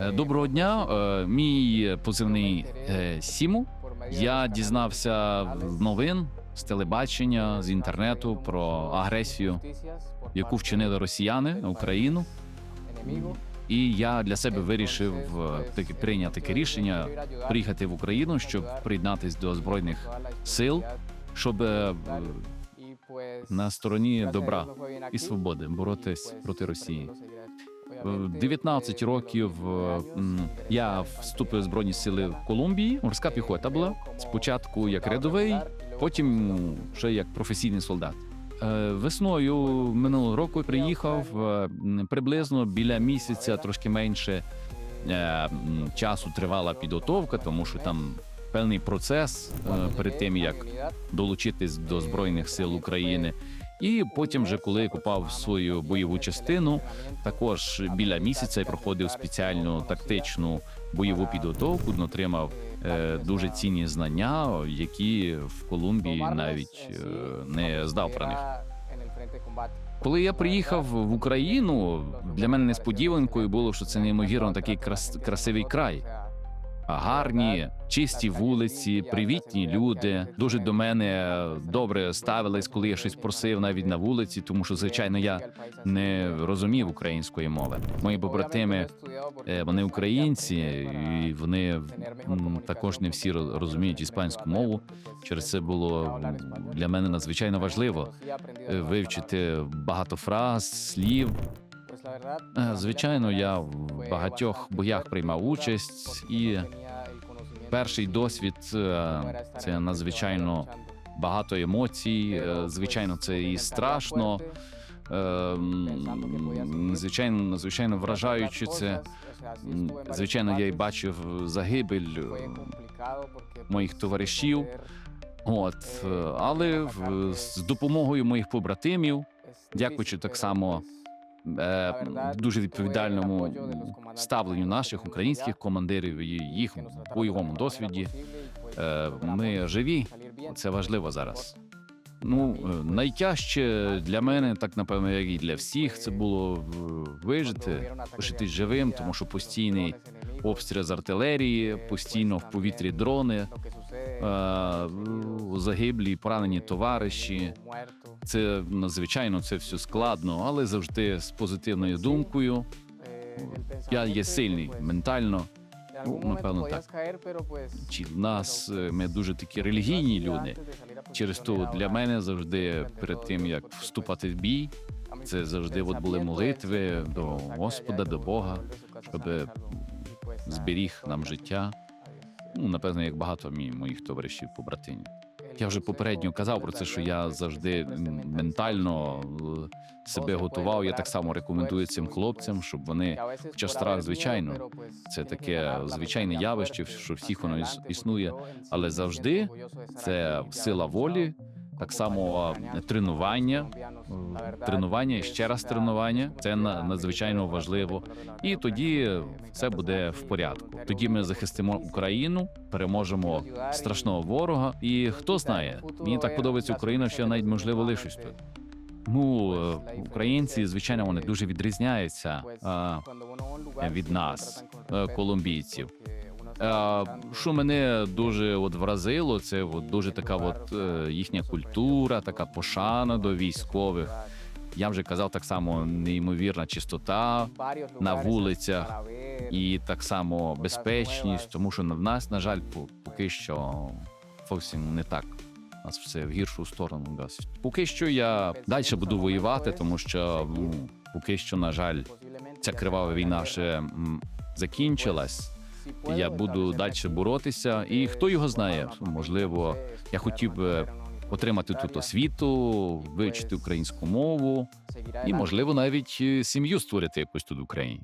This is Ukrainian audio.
Е, Доброго дня. Е, Мій позивний е, Сіму. Я дізнався з новин з телебачення, з інтернету про агресію, яку вчинили росіяни Україну. І я для себе вирішив е, таки прийняти таке рішення приїхати в Україну, щоб приєднатись до збройних сил, щоб на стороні добра і свободи боротись проти Росії. В 19 років е, я вступив в збройні сили в Колумбії. Морська піхота була спочатку як рядовий, потім ще як професійний солдат. Е, Весною минулого року приїхав е, приблизно біля місяця, трошки менше е, часу тривала підготовка, тому що там певний процес е, перед тим як долучитись до збройних сил України. І потім, вже коли купав свою бойову частину, також біля місяця проходив спеціальну тактичну бойову підготовку, отримав е, дуже цінні знання, які в Колумбії навіть е, не здав про них. Коли я приїхав в Україну, для мене несподіванкою було, що це неймовірно такий крас- красивий край. Гарні, чисті вулиці, привітні люди. Дуже до мене добре ставились, коли я щось просив навіть на вулиці, тому що звичайно я не розумів української мови. Мої побратими е, вони українці, і вони також не всі розуміють іспанську мову. Через це було для мене надзвичайно важливо е, вивчити багато фраз, слів. Е, Звичайно, я в багатьох боях приймав участь, і перший досвід е, це надзвичайно багато емоцій. е, Звичайно, це і страшно. Звичайно, надзвичайно вражаюче це. Звичайно, я і бачив загибель моїх товаришів. От, але з допомогою моїх побратимів, дякуючи так само дуже відповідальному ставленню наших українських командирів і їх бойовому досвіді, е, ми живі. Це важливо зараз. Ну, е, найтяжче для мене, так напевно, як і для всіх, це було е, вижити, лишитись живим, тому що постійний обстріл з артилерії, постійно в повітрі дрони, е, загиблі, поранені товариші. Це надзвичайно це все складно, але завжди з позитивною думкою. Я є сильний ментально. Ну, напевно, так. Чи в нас е, ми дуже такі релігійні люди. Через то для мене завжди перед тим як вступати в бій, це завжди от були молитви до Господа, до Бога, щоб зберіг нам життя. Ну, напевно, як багато моїх товаришів побратимів. Я вже попередньо казав про це, що я завжди ментально е, себе готував. Я так само рекомендую цим хлопцям, щоб вони, хоча страх, звичайно, це таке звичайне явище, що всіх воно іс- існує, але завжди це сила волі, так само тренування, е, тренування і ще раз тренування. Це на- надзвичайно важливо. І тоді все буде в порядку. Тоді ми захистимо Україну, переможемо страшного ворога. І хто знає, мені так подобається Україна, що я навіть можливо лишусь тут. Ну, е, українці, звичайно, вони дуже відрізняються а, від нас, е, колумбійців. Е, Що мене дуже от вразило, це от дуже така от е, їхня культура, така пошана до військових. Я вже казав так само неймовірна чистота на вулицях і так само безпечність, тому що в нас, на жаль, по- поки що зовсім не так. Нас все в гіршу сторону досить. Поки що я далі буду воювати, тому що поки що, на жаль, ця кривава війна ще закінчилась. Я буду далі боротися, і хто його знає, можливо, я хотів би отримати тут освіту, вивчити українську мову і, можливо, навіть е, сім'ю створити якусь тут в Україні.